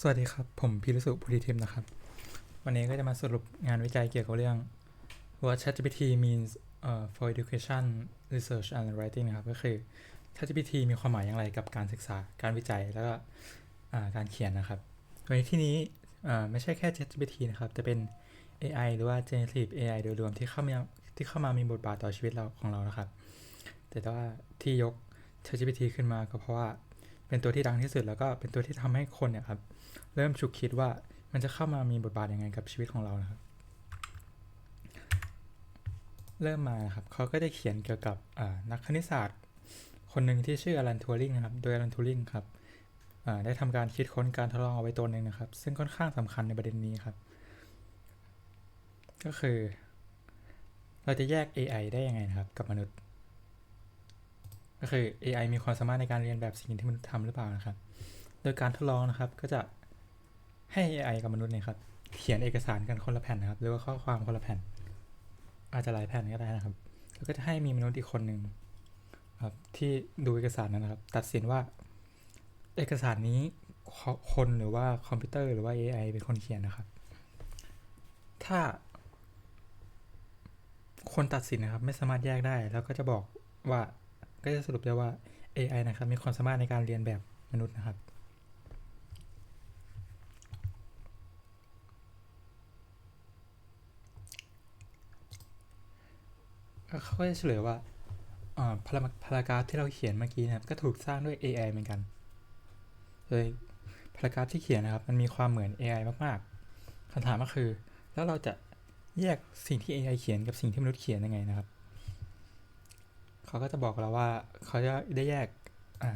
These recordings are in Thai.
สวัสดีครับ ผมพิรุสุพุทธิทิมนะครับ วันนี้ก็จะมาสรุปงานวิจัยเกี่ยวกับเรื่อง what ChatGPT means uh, for education research and writing นะครับ ก็คือ ChatGPT มีความหมายอย่างไรกับการศึกษาการวิจัยแล้วก็อ่าการเขียนนะครับโดยที่นี้อ่าไม่ใช่แค่ ChatGPT นะครับ แต่เป็น AI หรือว่า generative AI โดยรวมที่เข้ามาที่เข้ามามีบทบาทต่อชีวิตเราของเรานะครับ แต่ว่าที่ยก ChatGPT ขึ้นมาก็เพราะว่า เป็นตัวที่ดังที่สุดแล้วก็เป็นตัวที่ทำให้คนเนี่ยครับเริ่มฉุกคิดว่ามันจะเข้ามามีบทบาทยังไงกับชีวิตของเรานะครับ เริ่มมาครับเขาก็ได้เขียนเกี่ยวกับนักคณิตศาสตร์ คนหนึ่งที่ชื่ออลันทูริงนะครับ โดยอลันทูริงครับได้ทำการคิดค้นการทดลองเอาไว้ตัวหนึ่งนะครับ ซึ่งค่อนข้างสำคัญในประเด็นนี้ครับ ก็คือ เราจะแยก AI ได้ยังไงนะครับ กับมนุษย์ ก็คือ AI มีความสามารถในการเรียนแบบสิ่งที่มนุษย์ทำหรือเปล่านะครับ โดยการทดลองนะครับก็จะให้ AI กับมนุษย์เนี่ยครับเขียนเอกสารกันคนละแผ่นนะครับ หรือว่าข้อความคนละแผ่น อาจจะหลายแผ่นก็ได้นะครับ แล้วก็จะให้มีมนุษย์อีกคนหนึ่งครับที่ดูเอกสารนั้นนะครับ ตัดสินว่าเอกสารนี้คนหรือว่าคอมพิวเตอร์หรือว่า AI เป็นคนเขียนนะครับ ถ้า คนตัดสินนะครับ ไม่สามารถแยกได้ แล้วก็จะบอกว่า ก็จะสรุปได้ว่า AI นะครับมีความสามารถในการเรียนแบบมนุษย์นะครับ เขาก็จะเฉลยว่าพารพารากราฟที่เราเขียนเมื่อกี้นะครับ ก็ถูกสร้างด้วย AI เหมือนกันโดยพารากราฟที่เขียนนะครับ มันมีความเหมือน AI มากๆคำถามก็คือ แล้วเราจะแยกสิ่งที่ AI เขียนกับสิ่งที่มนุษย์เขียนยังไงนะครับ เขาก็จะบอกเราว่าเขาจะได้แยก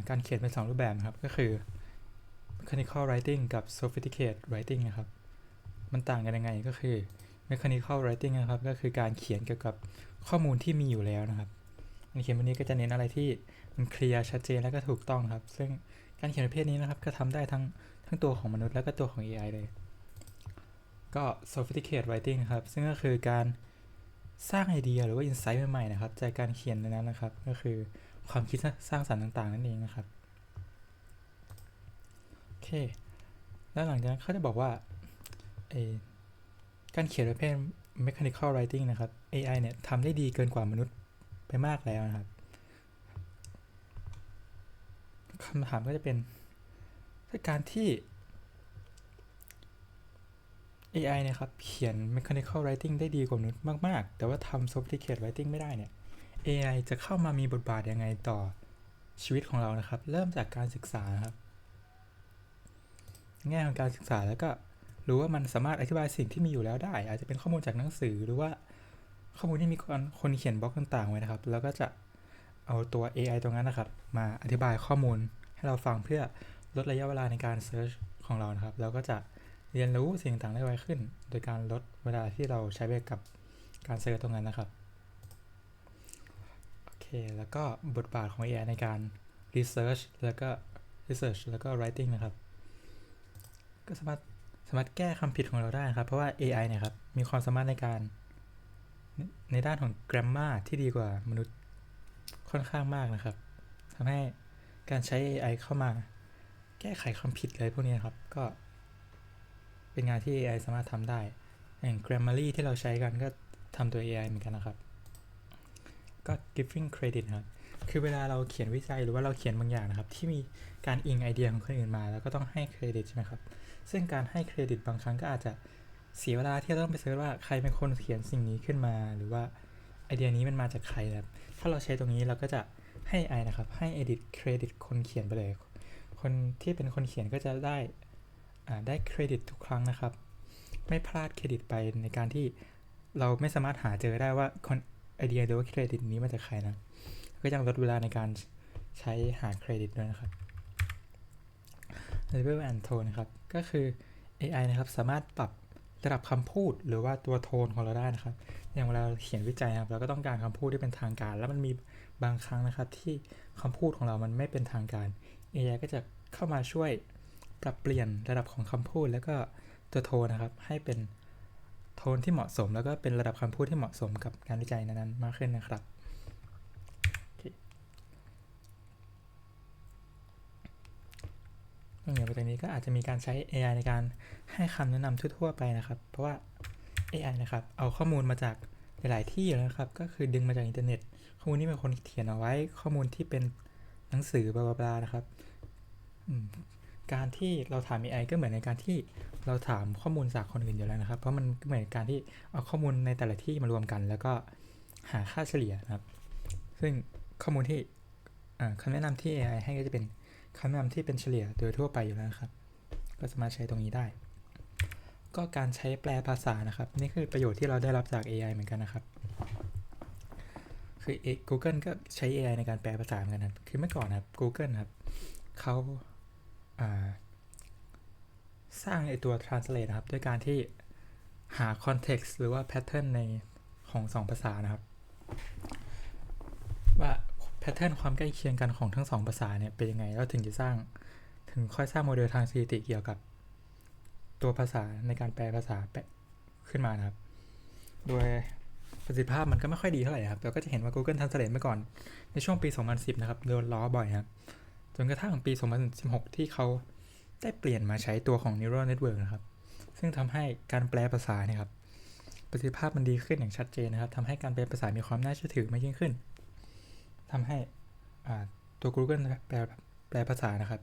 การเขียนเป็น 2 รูปแบบนะครับ ก็คือ mechanical writing กับ sophisticated writing นะครับ มันต่างกันยังไงก็คือ mechanical writing นะครับ ก็คือการเขียนเกี่ยวกับข้อมูลที่มีอยู่แล้วนะครับการเขียนแบบนี้ก็จะเน้นอะไรที่มันเคลียร์ชัดเจนและก็ถูกต้องครับ ซึ่งการเขียนประเภทนี้นะครับ ก็ทำได้ทั้งทั้งตัวของมนุษย์และก็ตัวของ AI เลย ก็ sophisticated writing ครับ ซึ่งก็คือการ สร้างไอเดียหรือว่า insight ใหม่ๆนะครับจากการเขียนในนั้นนะครับ ก็คือความคิดสร้างสรรค์ต่างๆ นั่นเองนะครับโอเค แล้วหลังจากนั้นเขาจะบอกว่าการเขียนประเภท mechanical writing นะครับ AI เนี่ยทำได้ดีเกินกว่ามนุษย์ไปมากแล้วนะครับคำถามก็จะเป็นการที่ AI เนี่ยครับเขียน mechanical writing ได้ดีกว่ามนุษย์มากๆ แต่ว่าทำ sophisticated writing ไม่ได้เนี่ย AI จะเข้ามามีบทบาทยังไงต่อชีวิตของเรานะครับ เริ่มจากการศึกษาครับ แง่ของการศึกษาแล้วก็รู้ว่ามันสามารถอธิบายสิ่งที่มีอยู่แล้วได้ อาจจะเป็นข้อมูลจากหนังสือหรือว่าข้อมูลที่มีคนคนเขียนบล็อกต่าง ๆ ไว้นะครับ แล้วก็จะเอาตัว AI ตรงนั้นนะครับ มาอธิบายข้อมูลให้เราฟังเพื่อลดระยะเวลาในการเซิร์ชของเรานะครับ แล้วก็จะ เรียนรู้สิ่งต่างได้ไวขึ้น โดยการลดเวลาที่เราใช้ไปกับการเซิร์ชตรงนั้นนะครับ โอเค แล้วก็บทบาทของ AI ในการ research แล้วก็ research แล้วก็ writing นะครับ ก็สามารถสามารถแก้คำผิดของเราได้ครับ เพราะว่า AI เนี่ยครับ มีความสามารถในการ ในด้านของ grammar ที่ดีกว่ามนุษย์ค่อนข้างมากนะครับทำให้การใช้ AI เข้ามา แก้ไขคำผิดอะไรพวกนี้ครับ ก็ เป็นงานที่ AI สามารถทำได้ อย่าง Grammarly ที่เราใช้กันก็ทำตัว AI เหมือนกันนะครับ ก็ giving credit ครับ คือเวลาเราเขียนวิจัยหรือว่าเราเขียนบางอย่างนะครับ ที่มีการอิงไอเดียของคนอื่นมา แล้วก็ต้องให้เครดิตใช่ไหมครับ ซึ่งการให้เครดิตบางครั้งก็อาจจะเสียเวลาที่เราต้องไปเสิร์ชว่าใครเป็นคนเขียนสิ่งนี้ขึ้นมา หรือว่าไอเดียนี้มันมาจากใครครับ ถ้าเราใช้ตรงนี้เราก็จะให้ไอนะครับ ให้ edit เครดิตคนเขียนไปเลย คนที่เป็นคนเขียนก็จะได้ ได้เครดิตทุกครั้งนะครับ ไม่พลาดเครดิตไปในการที่เราไม่สามารถหาเจอได้ว่าคนไอเดียหรือว่าเครดิตนี้มาจากใครนะ ก็ยังลดเวลาในการใช้หาเครดิตด้วยนะครับ level and tone นะครับ ก็คือ AI นะครับ สามารถปรับระดับคำพูดหรือว่าตัวโทนของเราได้นะครับ อย่างเวลาเขียนวิจัยครับเราก็ต้องการคำพูดที่เป็นทางการ แล้วมันมีบางครั้งนะครับที่คำพูดของเรามันไม่เป็นทางการ AI ก็จะเข้ามาช่วย ปรับเปลี่ยนระดับของคำพูด แล้วก็ตัวโทนนะครับ ให้เป็นโทนที่เหมาะสม แล้วก็เป็นระดับคำพูดที่เหมาะสมกับงานวิจัยนั้นๆมากขึ้นนะครับโอเหนือไปจากนี้ก็อาจจะมีการใช้ AI ในการให้คำแนะนำทั่วๆไปนะครับ เพราะว่า AI นะครับ เอาข้อมูลมาจากหลายๆที่อยู่แล้วนะครับ ก็คือดึงมาจากอินเทอร์เน็ต ข้อมูลนี้เป็นคนเขียนเอาไว้ ข้อมูลที่เป็นหนังสือบลาบลาๆนะครับ การที่เราถาม AI ก็เหมือนในการที่เราถามข้อมูลจากคนอื่นอยู่แล้วนะครับ เพราะมันเหมือนการที่เอาข้อมูลในแต่ละที่มารวมกัน แล้วก็หาค่าเฉลี่ยนะครับ ซึ่งข้อมูลที่คำแนะนำที่ AI ให้ก็จะเป็นคำแนะนำที่เป็นเฉลี่ยโดยทั่วไปอยู่แล้วนะครับ ก็สามารถใช้ตรงนี้ได้ ก็การใช้แปลภาษานะครับ นี่คือประโยชน์ที่เราได้รับจาก AI เหมือนกันนะครับ คือ Google ก็ใช้ AI ในการแปลภาษาเหมือนกันนะคือเมื่อก่อนนะครับ Google ครับเขา สร้างไอตัว translate นะครับ ด้วยการที่หา context หรือว่า pattern ในของสองภาษานะครับ ว่า pattern ความใกล้เคียงกันของทั้งสองภาษาเนี่ยเป็นยังไง แล้วถึงจะสร้างถึงค่อยสร้างโมเดลทางสถิติเกี่ยวกับตัวภาษาในการแปลภาษาแปะขึ้นมานะครับ โดยประสิทธิภาพมันก็ไม่ค่อยดีเท่าไหร่ครับเราก็จะเห็นว่า Google Translate เมื่อก่อนในช่วงปี 2010 นะครับโดนล้อบ่อยครับ จนกระทั่งปี 2016 ที่เขาได้เปลี่ยนมาใช้ตัวของ Neural Network นะครับ ซึ่งทำให้การแปลภาษาเนี่ยครับประสิทธิภาพมันดีขึ้นอย่างชัดเจนนะครับทำให้การแปลภาษามีความน่าเชื่อถือมากยิ่งขึ้นทำให้ตัว Google แปลแปลภาษานะครับ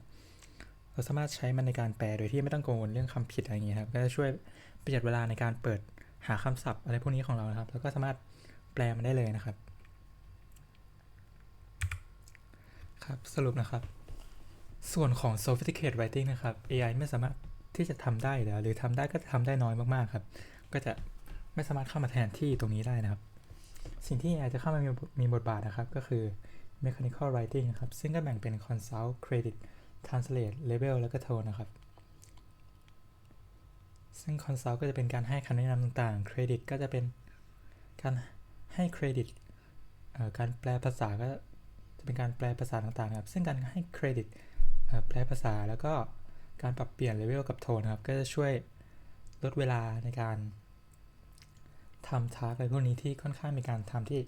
เราสามารถใช้มันในการแปลโดยที่ไม่ต้องกังวลเรื่องคำผิดอะไรอย่างเงี้ยครับก็จะช่วยประหยัดเวลาในการเปิดหาคำศัพท์อะไรพวกนี้ของเรานะครับ แล้วก็สามารถแปลมันได้เลยนะครับ ครับสรุปนะครับ ส่วนของ sophisticated writing นะครับ AI ไม่สามารถที่จะทำได้แล้วหรือทำได้ก็จะทำได้น้อยมากๆครับ ก็จะไม่สามารถเข้ามาแทนที่ตรงนี้ได้นะครับ สิ่งที่ AI จะเข้ามามีมีบทบาทนะครับ ก็คือ mechanical writing นะครับ ซึ่งก็แบ่งเป็น consult credit translate level แล้วก็ tone นะครับ ซึ่ง consult ก็จะเป็นการให้คำแนะนำต่างๆ credit ก็จะเป็นการให้เครดิตการแปลภาษาก็จะเป็นการแปลภาษาต่างๆครับ ซึ่งการให้เครดิต แปลภาษาแล้วก็การปรับเปลี่ยนเลเวลกับโทนครับ ก็จะช่วยลดเวลาในการทำทาร์กอะไรพวกนี้ที่ค่อนข้างมีการทำที่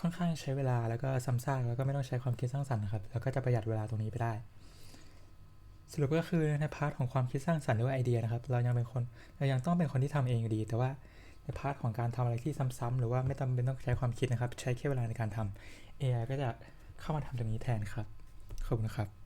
ค่อนข้างใช้เวลาแล้วก็ซ้ำซากแล้วก็ไม่ต้องใช้ความคิดสร้างสรรค์ครับ แล้วก็จะประหยัดเวลาตรงนี้ไปได้ สรุปก็คือในพาร์ทของความคิดสร้างสรรค์หรือว่าไอเดียนะครับ เรายังเป็นคนเรายังต้องเป็นคนที่ทำเองอยู่ดี แต่ว่าในพาร์ทของการทำอะไรที่ซ้ำๆหรือว่าไม่จำเป็นต้องใช้ความคิดนะครับ ใช้แค่เวลาในการทำ AI ก็จะเข้ามาทำตรงนี้แทนครับขอบคุณครับ